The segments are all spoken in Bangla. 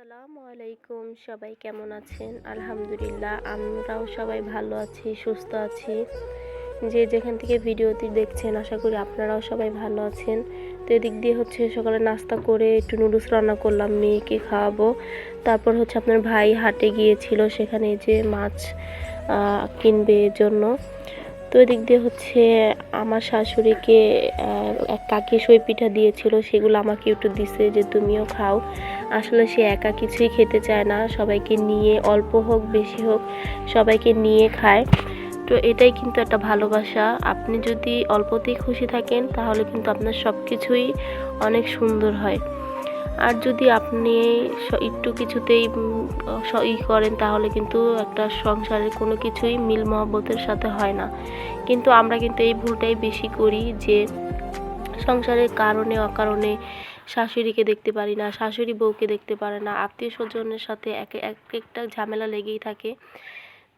আসসালামু আলাইকুম, সবাই কেমন আছেন? আলহামদুলিল্লাহ, আমরাও সবাই ভালো আছি, সুস্থ আছি। যে যেখান থেকে ভিডিওটি দেখছেন, আশা করি আপনারাও সবাই ভালো আছেন। তো এদিক দিয়ে হচ্ছে সকালে নাস্তা করে একটু নুডলস রান্না করলাম, মেয়েকে খাওয়াবো। তারপর হচ্ছে আপনার ভাই হাটে গিয়েছিল, সেখানে যে মাছ কিনবে জন্য। তো এদিক দিয়ে হচ্ছে আমার শাশুড়িকে এক কাকি সই পিঠা দিয়েছিল, সেগুলো আমাকে একটু দিছে যে তুমিও খাও। আসলে সে একা কিছুই খেতে চায় না, সবাইকে নিয়ে, অল্প হোক, বেশি হোক, সবাইকে নিয়ে খায়। তো এটাই কিন্তু একটা ভালোবাসা। আপনি যদি অল্পতেই খুশি থাকেন, তাহলে কিন্তু আপনার সব কিছুই অনেক সুন্দর হয়। আর যদি আপনি একটু কিছুতেই ই করেন, তাহলে কিন্তু একটা সংসারের কোনো কিছুই মিল মহব্বতের সাথে হয় না। কিন্তু আমরা কিন্তু এই ভুলটাই বেশি করি যে, সংসারের কারণে, অকারণে শাশুড়িকে দেখতে পারি না, শাশুড়ি বউকে দেখতে পারে না, আত্মীয় স্বজনের সাথে এক এক একটা ঝামেলা লেগেই থাকে।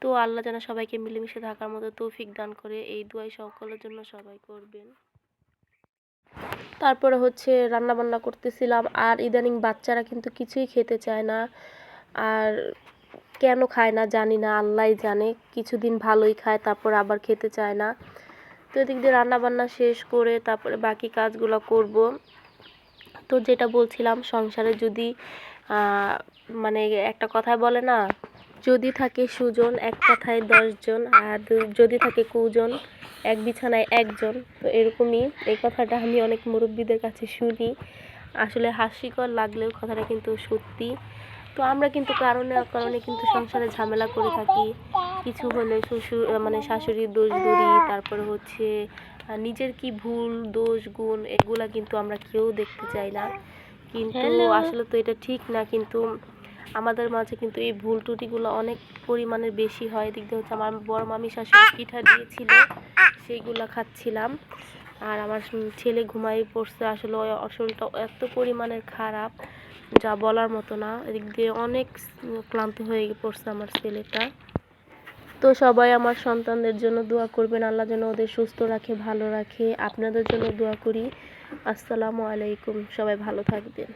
তো আল্লাহ যেন সবাইকে মিলেমিশে থাকার মতো তৌফিক দান করে, এই দুয়াই সকলের জন্য সবাই করবেন। তারপরে হচ্ছে রান্না বান্না করতেছিলাম আর ইদানিং বাচ্চারা কিন্তু কিছুই খেতে চায় না। আর কেন খায় না জানি না আল্লাহই জানে। কিছুদিন ভালোই খায়, তারপর আবার খেতে চায় না। তো এদিক দিয়ে রান্না বান্না শেষ করে তারপরে বাকি কাজগুলো করব। তো যেটা বলছিলাম, সংসারে যদি মানে একটা কথায় বলে না যদি থাকে সুজন এক কথায় দশজন আর যদি থাকে কুজন এক বিছানায় একজন। তো এরকমই এই কথাটা আমি অনেক মুরব্বীদের কাছে শুনি। আসলে হাস্যকর লাগলেও কথাটা কিন্তু সত্যি। তো আমরা কিন্তু কারণে কারণে কিন্তু সংসারে ঝামেলা করে থাকি। কিছু হলে শ্বশুর মানে শাশুড়ির দোষ ধরি তারপরে হচ্ছে নিজের কি ভুল দোষ গুণ এগুলা কিন্তু আমরা কেউ দেখতে চাই না। কিন্তু আসলে তো এটা ঠিক না কিন্তু আমাদের মাঝে কিন্তু এই ভুল ত্রুটিগুলো অনেক পরিমাণের বেশি হয়। এদিক দিয়ে হচ্ছে আমার বড় মামি শাশুড়ি পিঠা দিয়েছিল, সেইগুলা খাচ্ছিলাম। আর আমার ছেলে ঘুমাই পড়ছে, আসলে ওই শরীরটা এত পরিমাণের খারাপ, যা বলার মতো না। এদিক দিয়ে অনেক ক্লান্ত হয়ে পড়ছে আমার ছেলেটা। তো সবাই আমার সন্তানদের জন্য দোয়া করবেন, আল্লাহ যেন ওদের সুস্থ রাখে, ভালো রাখে। আপনাদের জন্য দোয়া করি। আসসালামু আলাইকুম, সবাই ভালো থাকবেন।